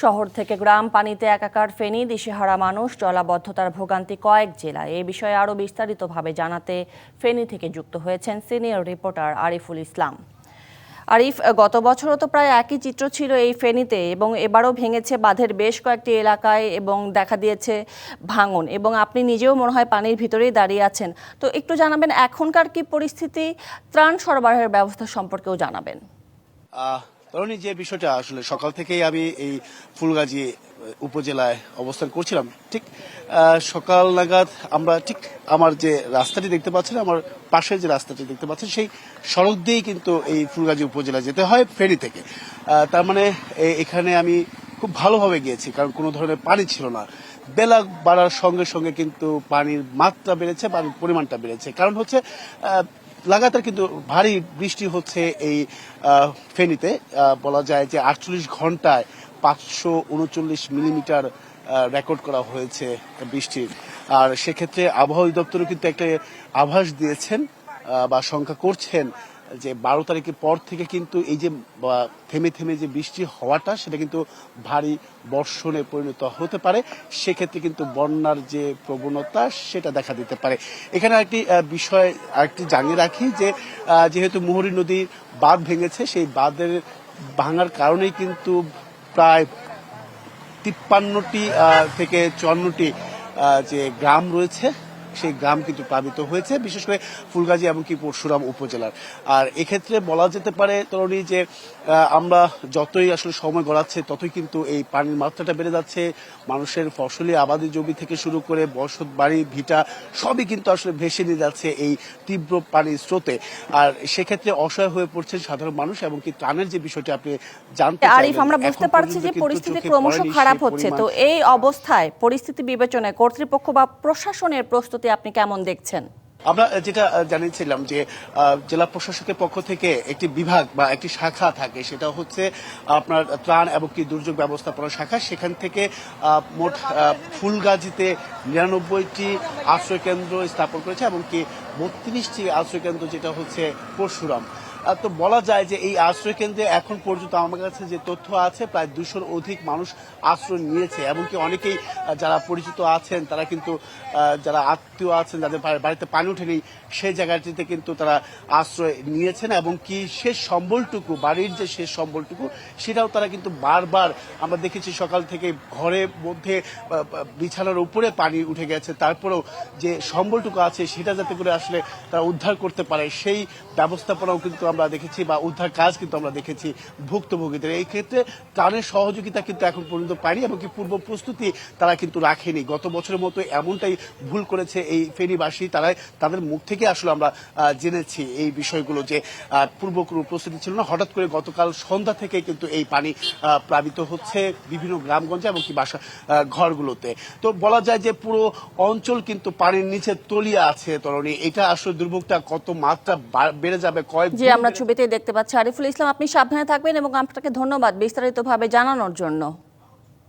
শহর থেকে গ্রাম পানিতে একাকার ফেনী দিশেহারা মানুষ জলাবদ্ধতার ভোগান্তি কয়েক জেলায়। এ বিষয়ে আরও বিস্তারিতভাবে জানাতে ফেনী থেকে যুক্ত হয়েছেন সিনিয়র রিপোর্টার আরিফুল ইসলাম। আরিফ, গত বছরও তো প্রায় একই চিত্র ছিল এই ফেনীতে এবং এবারও ভেঙেছে বাঁধের বেশ কয়েকটি এলাকায় এবং দেখা দিয়েছে ভাঙন এবং আপনি নিজেও মনে হয় পানির ভিতরেই দাঁড়িয়ে আছেন। তো একটু জানাবেন, এখনকার কি পরিস্থিতি? ত্রাণ সরবরাহের ব্যবস্থা সম্পর্কেও জানাবেন। তরুণী, যে বিষয়টা আসলে সকাল থেকেই আমি এই ফুলগাজী উপজেলায় অবস্থান করছিলাম, ঠিক সকাল নাগাদ আমরা ঠিক আমার যে রাস্তাটি দেখতে পাচ্ছেন, আমার পাশের যে রাস্তাটি দেখতে পাচ্ছেন, সেই সড়ক দিয়েই কিন্তু এই ফুলগাজী উপজেলা যেতে হয় ফেরি থেকে। তার মানে এখানে আমি খুব ভালোভাবে গিয়েছি, কারণ কোনো ধরনের পানি ছিল না। বেলা বাড়ার সঙ্গে সঙ্গে কিন্তু পানির মাত্রা বেড়েছে, পানির পরিমাণটা বেড়েছে। কারণ হচ্ছে লাগাতার কিন্তু ভারী বৃষ্টি হচ্ছে এই ফেনীতে। বলা যায় যে আটচল্লিশ ঘন্টায় পাঁচশো উনচল্লিশ মিলিমিটার রেকর্ড করা হয়েছে বৃষ্টির। আর সেক্ষেত্রে আবহাওয়া অধিদপ্তরও কিন্তু একটা আভাস দিয়েছেন বা শঙ্কা করছেন যে বারো তারিখের পর থেকে কিন্তু এই যে থেমে থেমে যে বৃষ্টি হওয়াটা, সেটা কিন্তু ভারী বর্ষণে পরিণত হতে পারে। সেক্ষেত্রে কিন্তু বন্যার যে প্রবণতা, সেটা দেখা দিতে পারে। এখানে একটি বিষয় আরেকটি জানিয়ে রাখি যে যেহেতু মুহুরী নদীর বাঁধ ভেঙেছে, সেই বাঁধের ভাঙার কারণেই কিন্তু প্রায় তিপ্পান্নটি থেকে চুয়ান্নটি যে গ্রাম রয়েছে সেই গ্রাম কিন্তু প্লাবিত হয়েছে বিশেষ করে ফুলগাজী এমনকি পরশুরাম উপজেলার। আর এক্ষেত্রে বলা যেতে পারে তরুণী যে আমরা যতই আসলে সময় গড়াচ্ছে ততই কিন্তু এই পানির মাত্রাটা বেড়ে যাচ্ছে। মানুষের ফসলি আবাদি জমি থেকে শুরু করে বসত বাড়ি ভিটা সবই কিন্তু আসলে ভেসে নিয়ে যাচ্ছে এই তীব্র পানির স্রোতে। আর সেক্ষেত্রে অসহায় হয়ে পড়ছে সাধারণ মানুষ এবং কি ত্রাণের যে বিষয়টি আপনি জানতে আরিফ আমরা বুঝতে পারছি যে পরিস্থিতি ক্রমশ খারাপ হচ্ছে। তো এই অবস্থায় পরিস্থিতি বিবেচনায় কর্তৃপক্ষ বা প্রশাসনের প্রস্তুতি আপনি কেমন দেখছেন? আমরা যেটা জানিয়েছিলাম যে জেলা প্রশাসকের পক্ষ থেকে একটি বিভাগ বা একটি শাখা থাকে। সেটা হচ্ছে আপনার ত্রাণ এবং কি দুর্যোগ ব্যবস্থাপনা শাখা। সেখান থেকে মোট ফুলগাজীতে নিরানব্বইটি আশ্রয়কেন্দ্র স্থাপন করেছে এবং কি বত্রিশটি আশ্রয়কেন্দ্র যেটা হচ্ছে পরশুরাম। তো বলা যায় যে এই আশ্রয় কেন্দ্রে এখন পর্যন্ত আমার কাছে যে তথ্য আছে, প্রায় দুশোর অধিক মানুষ আশ্রয় নিয়েছে। এমনকি অনেকেই যারা পরিচিত আছেন, তারা কিন্তু যারা আত্মীয় আছেন, যাদের বাড়িতে পানি ওঠেনি, সেই জায়গাটিতে কিন্তু তারা আশ্রয় নিয়েছেন এবং কি শেষ সম্বলটুকু, বাড়ির যে শেষ সম্বলটুকু, সেটাও তারা কিন্তু বারবার আমরা দেখেছি সকাল থেকে ঘরের মধ্যে বিছানার উপরে পানি উঠে গেছে। তারপরেও যে সম্বলটুকু আছে, সেটা যাতে করে আসলে তারা উদ্ধার করতে পারে, সেই ব্যবস্থাপনাও কিন্তু আমরা দেখেছি বা উদ্ধার কাজ কিন্তু আমরা দেখেছি ভুক্তভোগীদের। এই ক্ষেত্রে ত্রাণের সহযোগিতা কিন্তু এখন পর্যন্ত পায়নি এবং কি পূর্ব প্রস্তুতি তারা কিন্তু রাখেনি। গত বছরের মতো এমনটাই ভুল করেছে এই ফেনীবাসী। তারা তাদের মুখ থেকে আসলে আমরা জেনেছি এই বিষয়গুলো যে পূর্ব কোনো প্রস্তুতি ছিল না। হঠাৎ করে গতকাল সন্ধ্যা থেকে কিন্তু এই পানি প্লাবিত হচ্ছে বিভিন্ন গ্রামগঞ্জে এবং কি বাসা ঘরগুলোতে। তো বলা যায় যে পুরো অঞ্চল কিন্তু পানির নিচে তলিয়ে আছে তরণী। এটা আসলে দুর্ভোগটা কত মাত্রা বেড়ে যাবে কয়েক আমরা ছবিতে দেখতে পাচ্ছি আরিফুল ইসলাম, আপনি সাবধানে থাকবেন এবং আপনাকে ধন্যবাদ বিস্তারিতভাবে জানানোর জন্য।